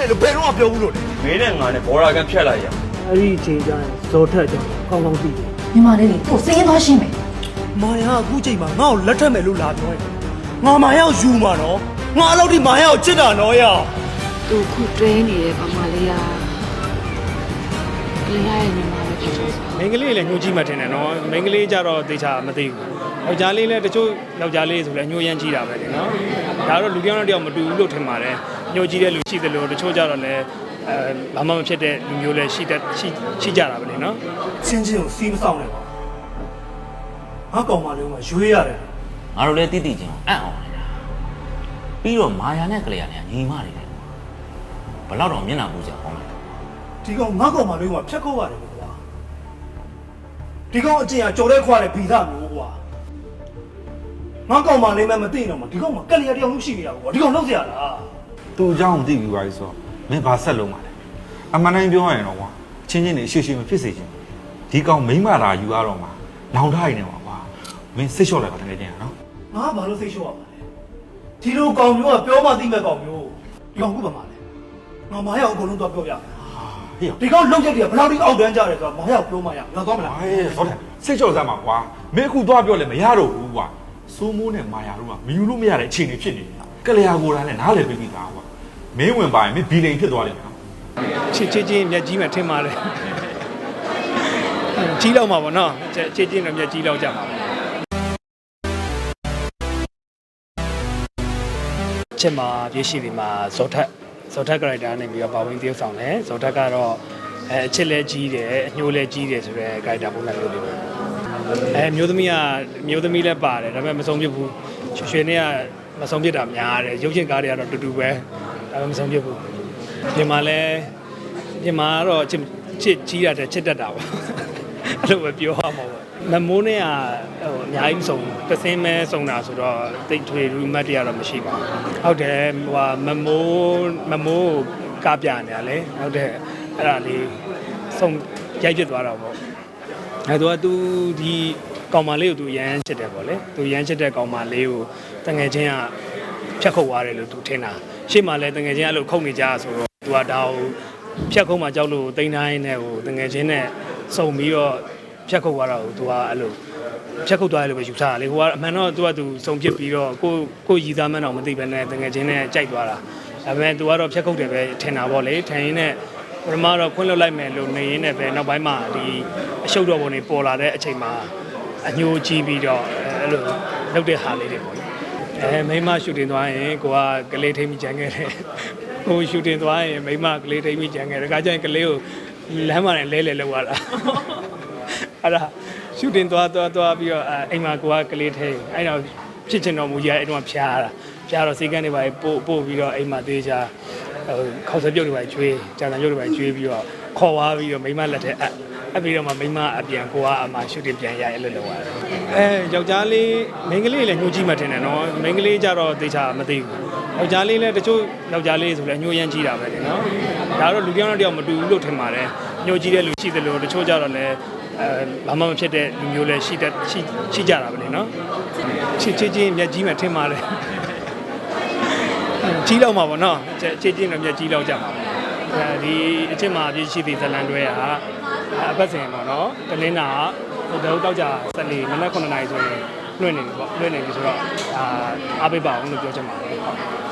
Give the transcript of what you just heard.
တယ်လို့ဘယ်တော့မှပြောဘူးလို့လေမင်းနဲ့ငါနဲ့ဘောရာကန်ဖြတ်လိုက်ရအောင်အဲ့ဒီအချိန်ကျရင်ဇော်ထက်ကြောင့်ကောင်းကောင်းသိတယ်ညီမလေးလေးသူ့စင်းသွားရှင်းမယ်မာယာအခုချိန်မှာငါ့ကိုလက်ထက်မယ်လို့လာပြောရင်ငါမာယာကိုယူမှာနော်ငါအဲ့လောက်ထိမာယာကိုချစ်တာနော်ရသူခုတွဲနေတဲ့ကောင်မလေးကလေးရရဲ့ညီမလေးဖြစ်တယ်ဆိုမိန်းကလေးလည်းညှို့ကြည့်မှထင်တယ်နော်မိန်းကလေးကြတော့တေချာမသိဘူးယောက်ျားလေးလည်းတချို့ယောက်ျားလေးဆိုလည်းညှို့ရမ်းကြည့်တာပဲလေနော်ဒါတော့လူတစ်ယောက်နဲ့တစ်ယောက်မတူဘူးလို့ထင်ပါတယ် ညှို့ကြည့်တဲ့လူရှိသလိုတချို့ကြတော့လည်းအဲဘာမှမဖြစ်တဲ့လူမျိုးလည်းရှိတတ်ရှိရှိကြတာပဲလေနော်ချင်းချင်းကိုစီးမဆောင်နဲ့ငါကောင်မလေးကရွေးရတယ်ငါတို့လည်းတိတိချင်းအံ့အောင်နေတာပြီးတော့မာယာနဲ့ကလေးရနဲ့ညီမတွေလည်းဘလောက်တော့မျက်နှာပူစရာကောင်းလဲဒီကောင်ငါကောင်မလေးကဖြတ်ခေါ်ပါတယ်ကွာဒီကောင်အကျင်ကကြော်တဲ့ခွာတဲ့ဗီဇမျိုးကွာငါကောင်မလေးမှမသိတော့မှဒီကောင်ကကလေးရတယောက်လုံးရှိနေတာကွာဒီကောင်လောက်စရာလား သူ့အကြောင်းကိုသိပြီးပါပြီဆိုတော့မင်းဘာဆက်လုံးပါလဲအမှန်တိုင်းပြောရရင်တော့ကွာချင်းချင်းနေရှေ့ရှေ့မဖြစ်စေချင်ဘူးဒီကောင်မိမ့်မာလာယူရတော့မှာနောင်ထားနေမှာကွာမင်းစိတ်လျှော့လိုက်ပါတကယ်ချင်းနော်ငါဘာလို့စိတ်ရှုပ်ရမှာလဲဒီလိုကောင်မျိုးကပြောမှသိမဲ့ကောင်မျိုးဒီကောင်ခုပါမှာလဲငါမာယာကိုအကုန်လုံးတော့ပြောပြမယ်ဟေ့ရောဒီကောင်လောက်ရက်တည်းကဘယ်လောက်ထိအောက်တန်းကြတယ်ဆိုတော့မာယာကိုပြောမှရငါသွားမလားဟေးစောတယ်စိတ်လျှော့စမ်းပါကွာမင်းအခုသွားပြောလဲမရတော့ဘူးကွာစိုးမိုးနဲ့မာယာတို့ကမယူလို့မရတဲ့အခြေအနေဖြစ်နေတယ် ကလျာကိုယ်တိုင်လည်းနားလည်ပြီးပြီသားကွာမင်းဝင်ပါရင်မင်းဘီလိန်ဖြစ်သွားလိမ့်မယ်နော်ချစ်ချစ်ချင်းမျက်ကြီးမှထင်ပါလေကြီးလောက်မှာပေါ့နော်ချစ်ချစ်ချင်းတော့မျက်ကြီးလောက်ကြမှာချစ်မှာပြည့်ရှိဒီမှာဇော်ထက်ဇော်ထက် character နဲ့ပြီးတော့ပါဝင်တရုပ်ဆောင်တယ်ဇော်ထက်ကတော့အဲအချစ်လဲကြီးတယ်အညှိုးလဲကြီးတယ်ဆိုတော့ character ပုံစံမျိုးလေးပဲအဲမျိုးသမီးကမျိုးသမီးလည်းပါတယ်ဒါပေမဲ့မဆုံးပြဘူးရွှေရွှေနဲ့က မဆုံးပြတာများတယ်ရုပ်ရှင်ကားတွေကတော့တူတူပဲဒါပေမဲ့မဆုံးပြဘူးပြင်မှာလဲပြင်မှာကတော့ချစ်ချစ်ကြီးတာတဲ့ချစ်တတ်တာပေါ့အဲ့လိုပဲပြောရမှာပေါ့မမိုးနဲ့ကဟိုအများကြီးမဆုံးဘူးတစ်စင်းမဲဆုံးတာဆိုတော့တိတ်ထွေရူမတ်တွေကတော့မရှိပါဘူးဟုတ်တယ်ဟိုဟာမမိုးမမိုးကိုကပြနေရလေဟုတ်တယ်အဲ့ဒါလေးဆုံးရိုက်ဖြစ်သွားတာပေါ့အဲသူကသူဒီ ကောင်မလေးကိုသူရမ်းချစ်တယ်ပေါ့လေသူရမ်းချစ်တဲ့ကောင်မလေးကိုတငယ်ချင်းကဖြတ်ခုတ်သွားတယ်လို့သူထင်တာရှေ့မှာလဲတငယ်ချင်းအဲ့လိုခုတ်နေကြဆိုတော့သူကဒါကိုဖြတ်ခုတ်မှကြောက်လို့တိန်းတိုင်းနဲ့ဟိုတငယ်ချင်းနဲ့စုံပြီးတော့ဖြတ်ခုတ်သွားတာကိုသူကအဲ့လိုဖြတ်ခုတ်သွားတယ်လို့ပဲယူထားတာလေဟိုကအမှန်တော့သူကသူစုံဖြစ်ပြီးတော့ကိုကိုရည်သားမှန်းတော့မသိဘဲနဲ့တငယ်ချင်းနဲ့ကြိုက်သွားတာဒါပေမဲ့သူကတော့ဖြတ်ခုတ်တယ်ပဲထင်တာပေါ့လေထင်ရင်းနဲ့ပထမတော့ခွင့်လွှတ်လိုက်မယ်လို့နေရင်းနဲ့ပဲနောက်ပိုင်းမှာဒီအရှုပ်တော်ပုံတွေပေါ်လာတဲ့အချိန်မှာ အညိုကြီးပြီးတော့အဲအဲ့လိုလုပ်တဲ့ဟာလေးတွေပေါ့အဲမိမရှူတင်သွားရင်ကိုကကလေးထိမ့်မိကြံခဲ့တယ်ကိုရှူတင်သွားရင်မိမကလေးထိမ့်မိကြံခဲ့တယ်ဒါကြရင်ကလေးကိုလမ်းမှာလဲလဲလောက်ရတာအဲ့ဒါရှူတင်သွားသွားသွားပြီးတော့အဲအိမ်မှာကိုကကလေးထိမ့်အဲ့တော့ဖြစ်ချင်တော်မူကြီးအဲ့တော့ဖျားတာဖျားတော့စီကန်းတွေပါပို့ပို့ပြီးတော့အိမ်မှာသေးချာဟိုခေါက်ဆွဲပြုတ်တွေပါကျွေးကြာတန်ပြုတ်တွေပါကျွေးပြီးတော့ခေါ်သွားပြီးတော့မိမလက်ထဲအပ် အပ်ပြီးတော့မှမိမအပြန်ကိုကအမှရှူတင်ပြန်ရအဲ့လိုလုပ်ရတယ်အဲယောက်ျားလေးမိန်းကလေးလည်းညှို့ကြည့်မှထင်တယ်နော်မိန်းကလေးကြတော့တေချာမသိဘူးယောက်ျားလေးလည်းတချို့ယောက်ျားလေးဆိုလည်းညှို့ရမ်းကြည့်တာပဲလေနော်ဒါတော့လူတစ်ယောက်နဲ့တစ်ယောက်မတူဘူးလို့ထင်ပါတယ်ညှို့ကြည့်တဲ့လူရှိသလိုတချို့ကြတော့လည်းအဲဘာမှမဖြစ်တဲ့လူမျိုးလည်းရှိတတ်ရှိရှိကြတာပဲလေနော်ချစ်ချစ်ချင်းမျက်ကြီးမှထင်ပါလေကြီးလောက်မှာပေါ့နော်ချစ်ချင်းတော့မျက်ကြီးလောက်ကြမှာပေါ့အဲ ဒီအချစ်မှာပြည့်ရှိသည့်ဇလန်တွဲဟာအပတ်စဉ်ပေါ့နော်တလင်းနာဟိုတော့တောက်ကြဆက်လီမနက်9နာရီဆိုရင်လွှင့်နေပြီပေါ့လွှင့်နေပြီဆိုတော့အာအားပေးပါအောင်လို့ပြောချင်ပါတယ်ဟုတ်